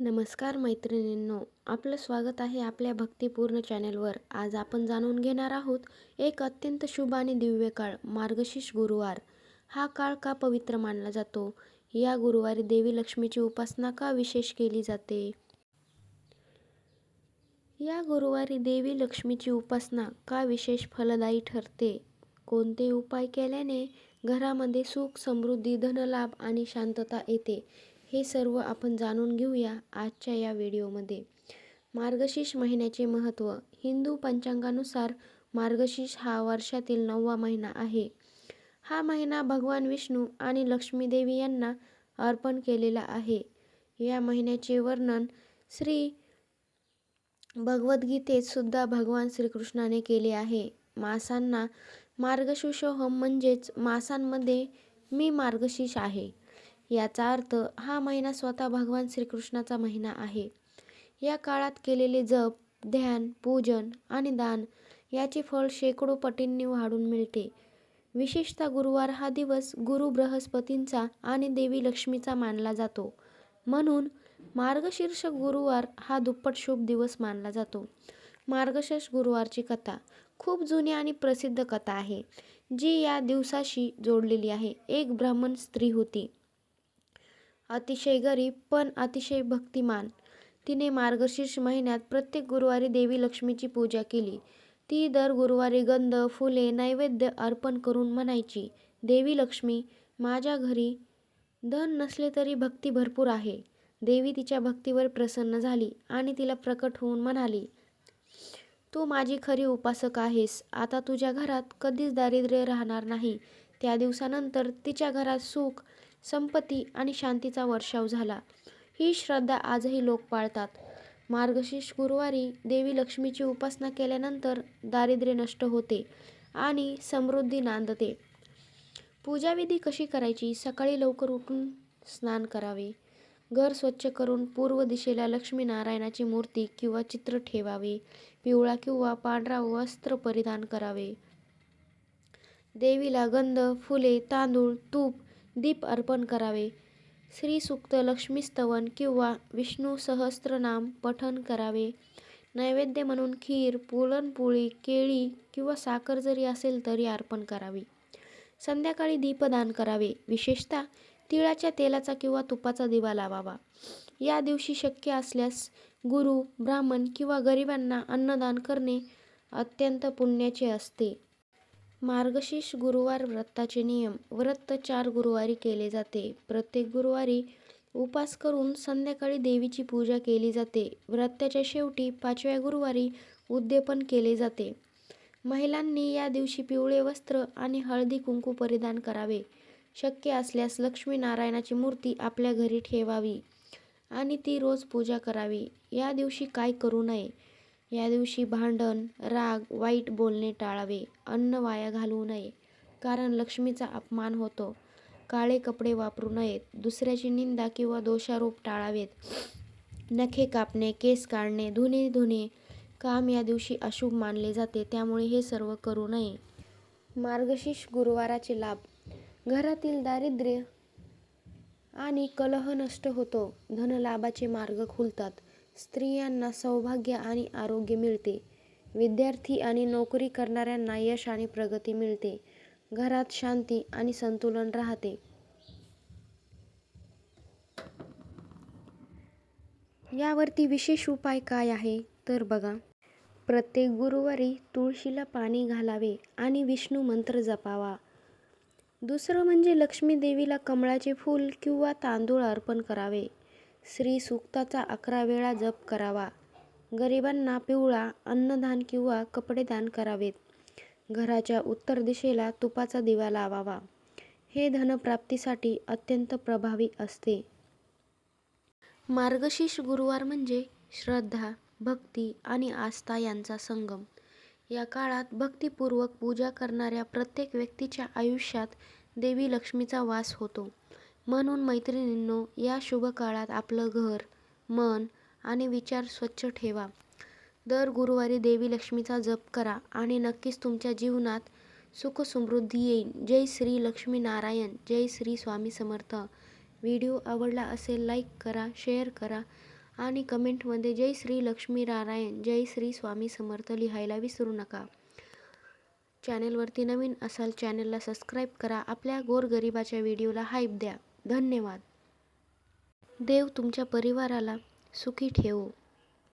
नमस्कार मैत्रिणींनो आपलं स्वागत आहे आपल्या भक्तिपूर्ण चॅनेलवर. आज आपण जाणून घेणार आहोत एक अत्यंत शुभ आणि दिव्य काळ मार्गशीर्ष गुरुवार. हा काळ का पवित्र मानला जातो? या गुरुवारी देवी लक्ष्मीची उपासना का विशेष केली जाते? या गुरुवारी देवी लक्ष्मीची उपासना का विशेष फलदायी ठरते? कोणते उपाय केल्याने घरामध्ये सुख समृद्धी धनलाभ आणि शांतता येते? हे सर्व आपण जाणून घेऊया आजच्या या व्हिडिओमध्ये. मार्गशीर्ष महिन्याचे महत्त्व. हिंदू पंचांगानुसार मार्गशीर्ष हा वर्षातील नववा महिना आहे. हा महिना भगवान विष्णू आणि लक्ष्मीदेवी यांना अर्पण केलेला आहे. या महिन्याचे वर्णन श्री भगवद्गीतेत सुद्धा भगवान श्रीकृष्णाने केले आहे. मासांना मार्गशुषोहम म्हणजेच मासांमध्ये मी मार्गशीर्ष आहे. याचा अर्थ हा महिना स्वतः भगवान श्रीकृष्णाचा महिना आहे. या काळात केलेले जप ध्यान पूजन आणि दान याचे फळ शेकडो पटींनी वाढून मिळते. विशेषतः गुरुवार हा दिवस गुरु बृहस्पतींचा आणि देवी लक्ष्मीचा मानला जातो. म्हणून मार्गशीर्ष गुरुवार हा दुप्पट शुभ दिवस मानला जातो. मार्गशीर्ष गुरुवारची कथा खूप जुनी आणि प्रसिद्ध कथा आहे जी या दिवसाशी जोडलेली आहे. एक ब्राह्मण स्त्री होती. अतिशय गरीब पण अतिशय भक्तिमान. तिने मार्गशीर्ष महिन्यात प्रत्येक गुरुवारी देवी लक्ष्मीची पूजा केली. ती दर गुरुवारी गंध फुले नैवेद्य अर्पण करून म्हणायची देवी लक्ष्मी माझ्या घरी धन नसले तरी भक्ती भरपूर आहे देवी तिच्या भक्तीवर प्रसन्न झाली आणि तिला प्रकट होऊन म्हणाली तू माझी खरी उपासक आहेस. आता तुझ्या घरात कधीच दारिद्र्य राहणार नाही. त्या दिवसानंतर तिच्या घरात सुख संपत्ती आणि शांतीचा वर्षाव झाला. ही श्रद्धा आजही लोक पाळतात. मार्गशीर्ष गुरुवारी देवी लक्ष्मीची उपासना केल्यानंतर दारिद्र्य नष्ट होते आणि समृद्धी नांदते. पूजाविधी कशी करायची? सकाळी लवकर उठून स्नान करावे. घर स्वच्छ करून पूर्व दिशेला लक्ष्मीनारायणाची मूर्ती किंवा चित्र ठेवावे. पिवळा किंवा पांढरा वस्त्र परिधान करावे. देवीला गंध फुले तांदूळ तूप दीप अर्पण करावे. श्रीसुक्त लक्ष्मीस्तवन किंवा विष्णू सहस्त्रनाम पठण करावे. नैवेद्य म्हणून खीर पुरणपोळी केळी किंवा साखर जरी असेल तरी अर्पण करावी. संध्याकाळी दीपदान करावे. विशेषतः तिळाच्या तेलाचा किंवा तुपाचा दिवा लावावा. या दिवशी शक्य असल्यास गुरु ब्राह्मण किंवा गरिबांना अन्नदान करणे अत्यंत पुण्याचे असते. मार्गशीर्ष गुरुवार व्रताचे नियम. व्रत चार गुरुवारी केले जाते. प्रत्येक गुरुवारी उपास करून संध्याकाळी देवीची पूजा केली जाते. व्रताच्या शेवटी पाचव्या गुरुवारी उद्यापन केले जाते. महिलांनी या दिवशी पिवळे वस्त्र आणि हळदी कुंकू परिधान करावे. शक्य असल्यास लक्ष्मीनारायणाची मूर्ती आपल्या घरी ठेवावी आणि ती रोज पूजा करावी. या दिवशी काय करू नये? या दिवशी भांडण राग वाईट बोलणे टाळावे. अन्न वाया घालवू नये. कारण लक्ष्मीचा अपमान होतो. काळे कपडे वापरू नयेत. दुसऱ्याची निंदा किंवा दोषारोप टाळावेत. नखे कापणे केस काढणे धुणे धुणे. काम या दिवशी अशुभ मानले जाते. त्यामुळे हे सर्व करू नये. मार्गशीर्ष गुरुवाराचे लाभ. घरातील दारिद्र्य आणि कलह नष्ट होतो. धनलाभाचे मार्ग खुलतात. स्त्रियांना सौभाग्य आणि आरोग्य मिळते. विद्यार्थी आणि नोकरी करणाऱ्यांना यश आणि प्रगती मिळते. घरात शांती आणि संतुलन राहते. यावरती विशेष उपाय काय आहे? तर बघा. प्रत्येक गुरुवारी तुळशीला पाणी घालावे आणि विष्णू मंत्र जपावा. दुसरं म्हणजे लक्ष्मी देवीला कमळाचे फूल किंवा तांदूळ अर्पण करावे. श्री सुक्ताचा अकरा वेळा जप करावा. गरिबांना पिवळा अन्नदान किंवा कपडे दान करावेत. घराच्या उत्तर दिशेला तुपाचा दिवा लावावा. हे धनप्राप्तीसाठी अत्यंत प्रभावी असते. मार्गशीर्ष गुरुवार म्हणजे श्रद्धा भक्ती आणि आस्था यांचा संगम. या काळात भक्तिपूर्वक पूजा करणाऱ्या प्रत्येक व्यक्तीच्या आयुष्यात देवी लक्ष्मीचा वास होतो. म्हणून मैत्रिणींनो या शुभ काळात आपलं घर मन आणि विचार स्वच्छ ठेवा. दर गुरुवारी देवी लक्ष्मीचा जप करा आणि नक्कीच तुमच्या जीवनात सुख समृद्धी येईल. जय श्री लक्ष्मी नारायण जय श्री स्वामी समर्थ. व्हिडिओ आवडला असेल लाईक करा शेअर करा आणि कमेंटमध्ये जय श्री लक्ष्मी नारायण जय श्री स्वामी समर्थ लिहायला विसरू नका. चॅनेलवरती नवीन असाल चॅनेलला सबस्क्राईब करा. आपल्या गोरगरिबाच्या व्हिडिओला हाईप द्या. धन्यवाद. देव तुमच्या परिवाराला सुखी ठेवो.